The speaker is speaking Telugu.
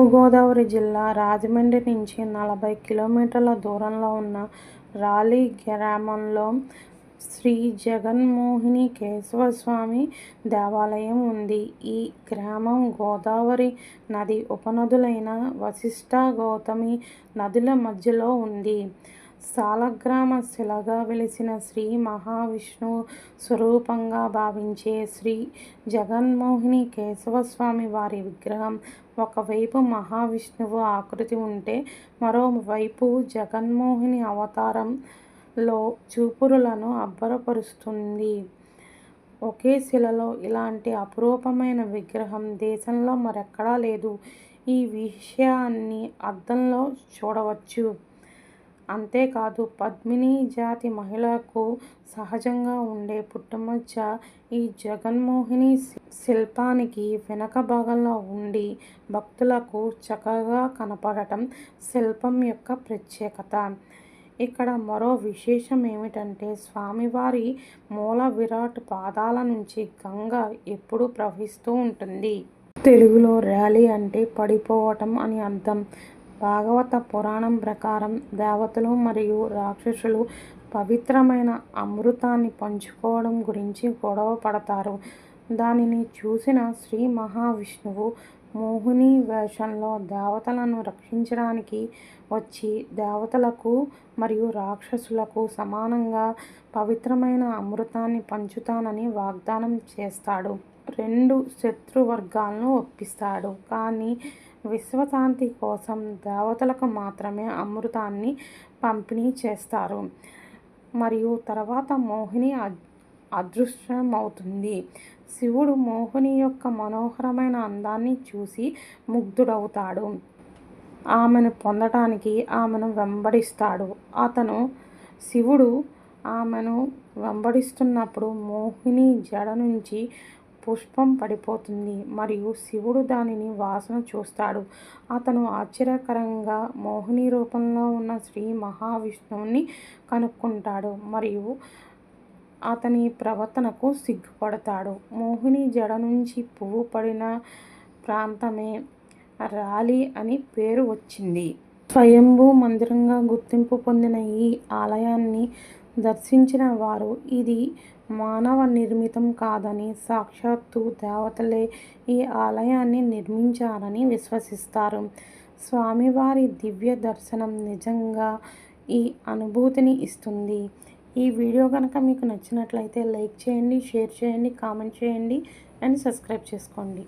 తూర్పుగోదావరి జిల్లా రాజమండ్రి నుంచి నలభై కిలోమీటర్ల దూరంలో ఉన్న రాలి గ్రామంలో శ్రీ జగన్మోహిని కేశవస్వామి దేవాలయం ఉంది. ఈ గ్రామం గోదావరి నది ఉపనదులైన వశిష్ట, గౌతమి నదుల మధ్యలో ఉంది. సాలగ్రామ శిలగా వెలిసిన శ్రీ మహావిష్ణువు స్వరూపంగా భావించే శ్రీ జగన్మోహిని కేశవస్వామి వారి విగ్రహం ఒకవైపు మహావిష్ణువు ఆకృతి ఉంటే మరోవైపు జగన్మోహిని అవతారంలో చూపురులను అబ్బరపరుస్తుంది ఒకే శిలలో ఇలాంటి అపురూపమైన విగ్రహం దేశంలో మరెక్కడా లేదు. ఈ విషయాన్ని అద్దంలో చూడవచ్చు. అంతేకాదు పద్మిని జాతి మహిళకు సహజంగా ఉండే పుట్టుమచ్చ ఈ జగన్మోహిని శిల్పానికి వెనక భాగంలో ఉండి భక్తులకు చక్కగా కనపడటం శిల్పం యొక్క ప్రత్యేకత. ఇక్కడ మరో విశేషం ఏమిటంటే స్వామివారి మూల విరాట్ పాదాల నుంచి గంగ ఎప్పుడూ ప్రవహిస్తూ ఉంటుంది. తెలుగులో ర్యాలీ అంటే పడిపోవటం అని అర్థం. భాగవత పురాణం ప్రకారం దేవతలు మరియు రాక్షసులు పవిత్రమైన అమృతాన్ని పంచుకోవడం గురించి గొడవ పడతారు. దానిని చూసిన శ్రీ మహావిష్ణువు మోహిని వేషంలో దేవతలను రక్షించడానికి వచ్చి దేవతలకు మరియు రాక్షసులకు సమానంగా పవిత్రమైన అమృతాన్ని పంచుతానని వాగ్దానం చేస్తాడు. రెండు శత్రువర్గాలను ఒప్పిస్తాడు. కానీ విశ్వశాంతి కోసం దేవతలకు మాత్రమే అమృతాన్ని పంపిణీ చేస్తారు. మరియు తర్వాత మోహిని అదృశ్యమవుతుంది. శివుడు మోహిని యొక్క మనోహరమైన అందాన్ని చూసి ముగ్ధుడవుతాడు. ఆమెను పొందటానికి ఆమెను వెంబడిస్తాడు. అతను శివుడు ఆమెను వెంబడిస్తున్నప్పుడు మోహిని జడ నుంచి పుష్పం పడిపోతుంది మరియు శివుడు దానిని వాసన చూస్తాడు. అతను ఆశ్చర్యకరంగా మోహిని రూపంలో ఉన్న శ్రీ మహావిష్ణువుని కనుక్కుంటాడు మరియు అతని ప్రవర్తనకు సిగ్గుపడతాడు. మోహిని జడ నుంచి పువ్వు పడిన ప్రాంతమే రాలి అని పేరు వచ్చింది. స్వయంభూ మందిరంగా గుర్తింపు పొందిన ఈ ఆలయాన్ని దర్శించిన వారు ఇది మానవ నిర్మితం కాదని సాక్షాత్తు దేవతలే ఈ ఆలయాన్ని నిర్మించారని విశ్వసిస్తారు. స్వామివారి దివ్య దర్శనం నిజంగా ఈ అనుభూతిని ఇస్తుంది. ఈ వీడియో కనుక మీకు నచ్చినట్లయితే లైక్ చేయండి, షేర్ చేయండి, కామెంట్ చేయండి అండ్ సబ్స్క్రైబ్ చేసుకోండి.